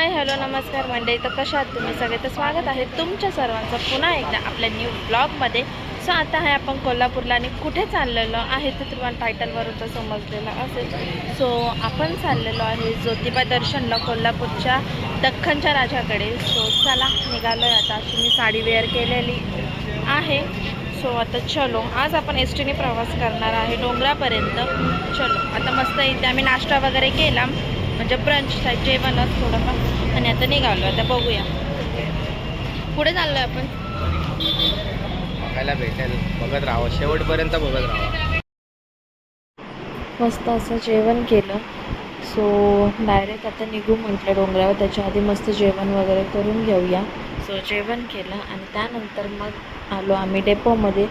Hi hello नमस्कार मंडळी. तर कशा आहात तुम्ही सगळे? तर स्वागत आहे तुमच्या सर्वांचं पुन्हा एकदा आपल्या न्यू ब्लॉगमध्ये सो आता आहे आपण कोल्हापूरला आणि कुठे चाललेलो आहे ते तुम्हाला टायटलवरून तर समजलेलं असेल. सो आपण चाललेलो आहे ज्योतिबा दर्शनला कोल्हापूरच्या दख्खनच्या राजाकडे. सो चला निघालो आहे आता. अशी मी साडी वेअर केलेली आहे. सो आता चलो. आज आपण एस टीने प्रवास करणार आहे डोंगरापर्यंत. चलो. आता मस्त इथे आम्ही नाश्ता वगैरे केला. म्हणजे ब्रंच टाईप जेवणच थोडंफार. आणि आता निघालो आता बघूया. पुढे चाललो आहे आपण. बघायला भेटेल. बघत राहावं. शेवटपर्यंत बघत राहावं. मस्त असं जेवण केलं. सो डायरेक्ट आता निघू म्हटलं डोंगरावर. त्याच्या आधी मस्त जेवण वगैरे करून घेऊया. सो जेवण केलं. आणि त्यानंतर मग आलो आम्ही डेपोमध्ये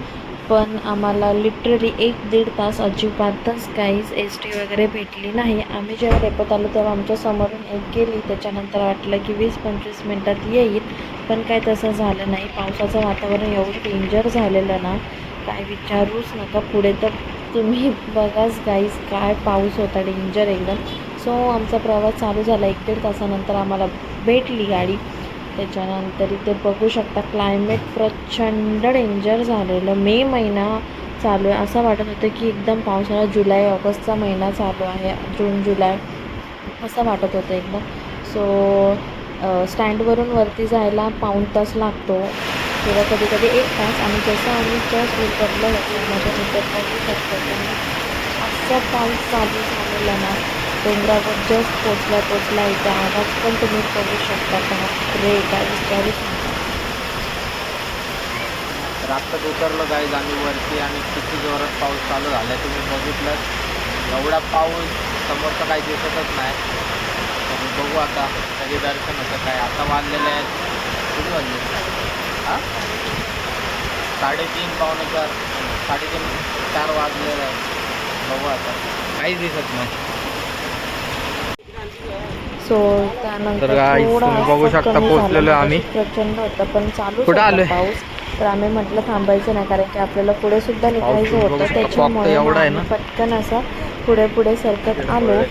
पण आम्हाला लिटरली एक दीड तास अजिबातच काहीच एस टी वगैरे भेटली नाही. आम्ही जेव्हा डेपोत आलो तेव्हा आमच्या समोरून एक गेली. त्याच्यानंतर वाटलं की वीस पंचवीस मिनटात येईल. पण काय तसं झालं नाही. पावसाचं वातावरण एवढं डेंजर झालेलं ना काय विचारूच नका. पुढे तर तुम्ही बघाच गाईज काय पाऊस होता. डेंजर एकदम. सो आमचा प्रवास चालू झाला. एक दीड तासानंतर आम्हाला भेटली गाडी. त्याच्यानंतर इथे बघू शकता क्लायमेट प्रचंड डेंजर झालेलं. मे महिना चालू आहे. असं वाटत होतं की एकदम पावसाळा जुलै ऑगस्टचा महिना चालू आहे. जून जुलै असं वाटत होतं एकदम. सो स्टँडवरून वरती जायला पाऊण तास लागतो. किंवा कधी कधी एक तास. आणि जसं आम्ही जस्ट उतरलं होतं माझ्या मित्र बघू शकतो असं पाऊस चालू झालेला ना. डोंगरावर जस्ट पोचल्या पोचल्या इथे आवाज पण तुम्ही करू शकता बापरे काय विचारू तर उतरलो गाईज आम्ही वरती आणि किती जोरात पाऊस चालू झाला तुम्ही बघितलं एवढा पाऊस तर काही दिसतच नाही. तर बघू आता कधी दर्शन होतं काय? आता वाजलेलं आहे किती वाजले? हां? साडेतीन पावणे चार साडेतीन चार वाजलेलं आहे बघू आता. काहीच दिसत नाही. सो त्यानंतर थोडा बघू शकता. पोहोचलेलो आम्ही. प्रचंड होतं पण चालू कुठं आलोय? पाऊस तर आम्ही म्हटलं थांबायचं नाही कारण की आपल्याला पुढे सुद्धा निघायचं होतं त्याच्यामुळे. पटकन असं पुढे पुढे सरकत आलो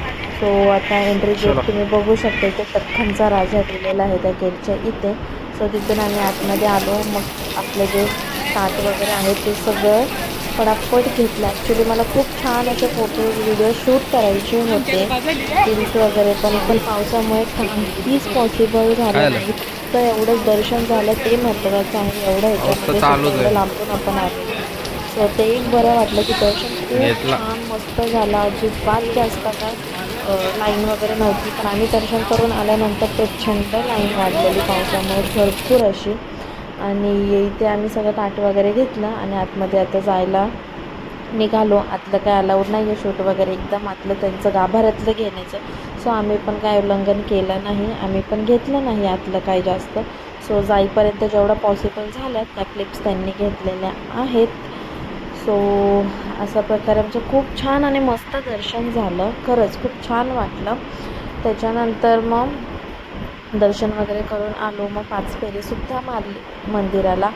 सो आता एंट्री. गेट तुम्ही बघू शकता इथे दख्खनचा राजा दिलेला आहे त्या गेटच्या इथे सो तिथून आम्ही आतमध्ये आलो मग आपले जे ताट वगैरे आहे ते सगळं पटापट घेतलं. ॲक्च्युली मला खूप छान असे फोटो व्हिडिओ शूट करायचे होते. रील्स वगैरे पण पण पावसामुळे काहीच पॉसिबल झालं? नाही. तर एवढंच दर्शन झालं ते महत्त्वाचं आहे. एवढं ह्याच्यामध्ये लांबून आपण आलो. सो ते एक बरं वाटलं की दर्शन खूप. छान मस्त झालं. अजिबात जास्त का लाईन वगैरे नव्हती. पण आम्ही दर्शन करून आल्यानंतर प्रचंड लाईन वाढलेली पावसामुळे. भरपूर अशी आणि इथे आम्ही सगळं ताट वगैरे घेतलं आणि आतमध्ये आता जायला निघालो. आतलं काय अलाउड नाही आहे शूट वगैरे एकदम. आतलं त्यांचं गाभाऱ्यातलं घेण्याचं. सो आम्ही पण काय उल्लंघन केलं नाही. आम्ही पण घेतलं नाही आतलं काय जास्त. सो जाईपर्यंत जेवढं पॉसिबल झालं त्या क्लिप्स त्यांनी घेतलेल्या आहेत. सो अशा प्रकारे आमचं खूप छान आणि मस्त दर्शन झालं. खरंच खूप छान वाटलं. त्याच्यानंतर मग दर्शन वगैरे करून आलो. मग पाच फेरीसुद्धा मारली मंदिराला.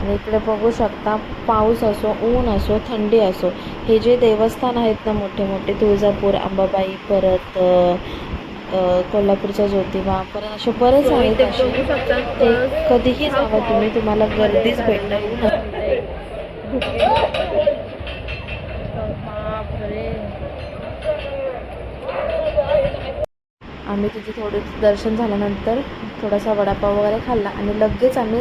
आणि इकडे बघू शकता पाऊस असो ऊन असो थंडी असो हे जे देवस्थान आहेत ना मोठे मोठे तुळजापूर अंबाबाई परत अ, अ, कोल्हापूरचा ज्योतिबा परत असे बरेच आहेत ते कधीही जावा तुम्ही तुम्हाला गर्दीच भेटणार. आम्ही तिथे थोडे दर्शन झाल्यानंतर थोडासा वडापाव वगैरे खाल्ला आणि लगेच आम्ही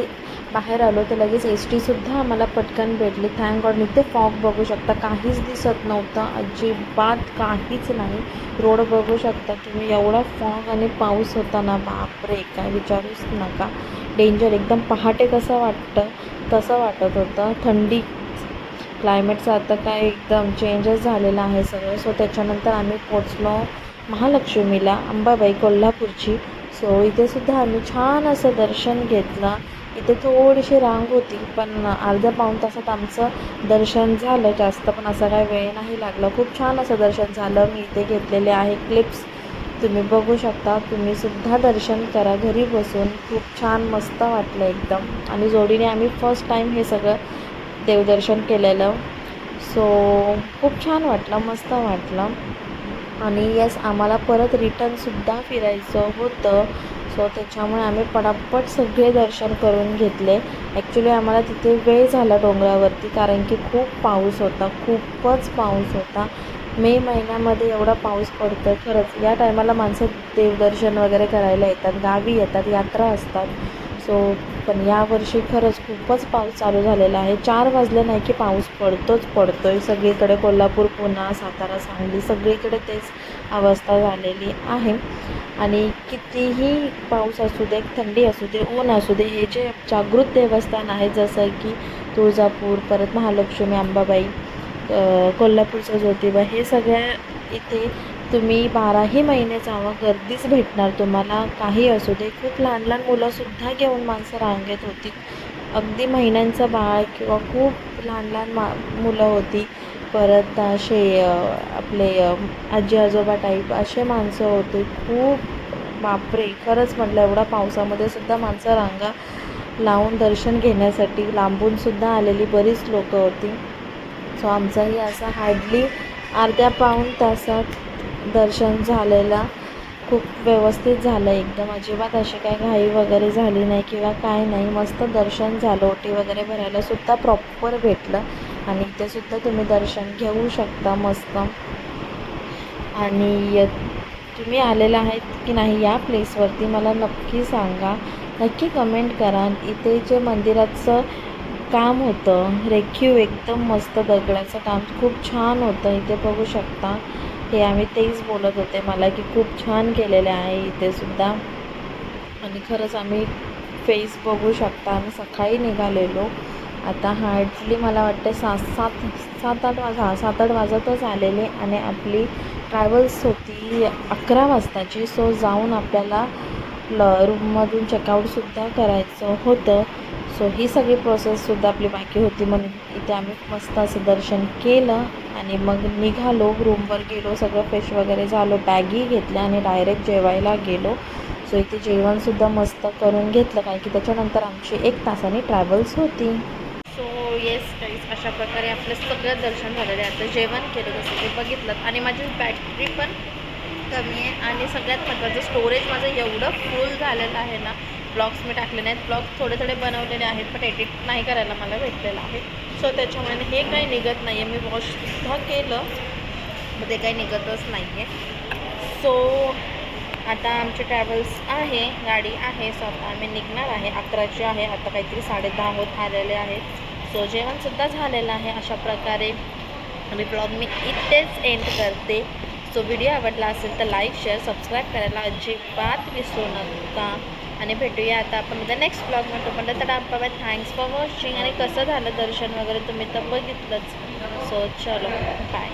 बाहेर आलो तर लगेच एस टीसुद्धा आम्हाला पटकन भेटली. थँक गॉड इथे फॉग बघू शकता. काहीच दिसत नव्हतं. अजिबात काहीच नाही. रोड बघू शकता तुम्ही. एवढा फॉग आणि पाऊस होता ना. बापरे काय विचारूच नका. डेंजर एकदम पहाटे कसं वाटतं? तसं वाटत होतं. थंडी क्लायमेटचं आता काय एकदम चेंजच झालेलं आहे सगळं. सो त्याच्यानंतर आम्ही पोचलो महालक्ष्मीला अंबाबाई कोल्हापूरची सो इथेसुद्धा आम्ही छान असं दर्शन घेतलं. इथे थोडीशी रांग होती पण अर्ध्या पाऊण तासात आमचं दर्शन झालं. जास्त पण असा काय वेळ नाही लागला. खूप छान असं दर्शन झालं. मी इथे घेतलेले आहे क्लिप्स तुम्ही बघू शकता. तुम्हीसुद्धा दर्शन करा घरी बसून. खूप छान मस्त वाटलं एकदम. आणि जोडीने आम्ही फर्स्ट टाईम हे सगळं देवदर्शन केलेलं. सो खूप छान वाटलं. मस्त वाटलं. आणि येस आम्हाला परत रिटर्नसुद्धा फिरायचं होतं. सो त्याच्यामुळे आम्ही पटापट सगळे दर्शन करून घेतले. ॲक्च्युली आम्हाला तिथे वेळ झाला डोंगरावरती कारण की खूप पाऊस होता खूपच पाऊस होता. मे महिन्यामध्ये एवढा पाऊस पडतो खरंच या टायमाला माणसं देवदर्शन वगैरे करायला येतात गावी येतात यात्रा असतात. सो पण यावर्षी खरंच खूपच पाऊस चालू झालेला आहे. चार वाजलं नाही की पाऊस पडतोच पडतो आहे सगळीकडे कोल्हापूर पुणा सातारा सांगली सगळीकडे तेच अवस्था झालेली आहे. आणि कितीही पाऊस असू दे थंडी असू दे ऊन असू दे हे जे जागृत देवस्थान आहे जसं की तुळजापूर परत महालक्ष्मी अंबाबाई कोल्हापूरचं ज्योतिबा हे सगळ्या इथे तुम्ही बाराही महिने जावं गर्दीच भेटणार तुम्हाला. काही असू दे. खूप लहान लहान मुलंसुद्धा घेऊन माणसं रांगेत होती. अगदी महिन्यांचं बाळ किंवा खूप लहान लहान मा मुलं होती. परत असे आपले आजी आजोबा टाईप असे माणसं होते. खूप बापरे! खरंच म्हटलं एवढा पावसामध्ये सुद्धा माणसं रांगा लावून दर्शन घेण्यासाठी लांबूनसुद्धा आलेली बरीच लोकं होती. सो आमचाही असा हार्डली अर्ध्या पाऊण तासात दर्शन झालेला खूप व्यवस्थित झालं. एकदम अजिबात अशी काय घाई वगैरे झाली नाही किंवा काय नाही. मस्त दर्शन झालं. ओटी वगैरे भरायला सुद्धा प्रॉपर भेटलं. आणि इथेसुद्धा तुम्ही दर्शन घेऊ शकता मस्त. आणि य- तुम्ही आलेला आहेत की नाही या प्लेसवरती मला नक्की सांगा. नक्की कमेंट करा. इथे जे मंदिराचं काम होतं रेखीव एकदम मस्त दगडाचं काम खूप छान होतं. इथे बघू शकता. हे आम्ही तेच बोलत होते. मला की खूप छान केलेले आहे इथे सुद्धा. आणि खरंच आम्ही फेस बघू शकता. आम्ही सकाळी निघालेलो. आता हार्डली मला वाटते सात सात सात आठ वाज सात आठ वाजतच आलेले आणि आपली ट्रॅव्हल्स होती अकरा वाजताची. सो जाऊन आपल्याला ल रूममधून चेकआउटसुद्धा करायचं होतं. सो ही सगळी प्रोसेससुद्धा आपली बाकी होती म्हणून इथे आम्ही मस्त असं दर्शन केलं आणि मग निघालो. रूमवर गेलो सगळं फ्रेश वगैरे झालो. बॅगी घेतल्या आणि डायरेक्ट जेवायला गेलो. सो इथे जेवणसुद्धा मस्त करून घेतलं कारण की त्याच्यानंतर आमची एक तासाने ट्रॅव्हल्स होती. सो येस गाईज अशा प्रकारे आपलं सगळं दर्शन झालेलं आहे. आता जेवण केलं जसं ते बघितलं. आणि माझी बॅटरी पण कमी आहे आणि सगळ्यात महत्त्वाचं स्टोरेज माझं एवढं फुल झालेलं आहे ना. ब्लॉग्स मी टाकले नाहीत. ब्लॉग्स थोडे थोडे बनवलेले आहेत पण एडिट नाही करायला मला भेटलेलं आहे. सो त्याच्यामुळे हे काही निघत नाही आहे मी वॉशसुद्धा केलं मग ते काही निघतच नाही आहे सो आता आमची ट्रॅव्हल्स आहे गाडी आहे. सो आता आम्ही निघणार आहे. अकराची आहे. आता काहीतरी साडेदहा होत आलेले आहेत सो जेवणसुद्धा झालेलं आहे. अशा प्रकारे आणि ब्लॉग मी इथेच एंड करते. सो व्हिडिओ आवडला असेल तर लाईक शेअर सबस्क्राईब करायला अजिबात विसरू नका. आणि भेटूया आता आपण उद्या नेक्स्ट ब्लॉगमध्ये म्हटलं तर बाय थँक्स फॉर वॉचिंग आणि कसं झालं दर्शन वगैरे तुम्ही तर बघितलंच. सो चलो बाय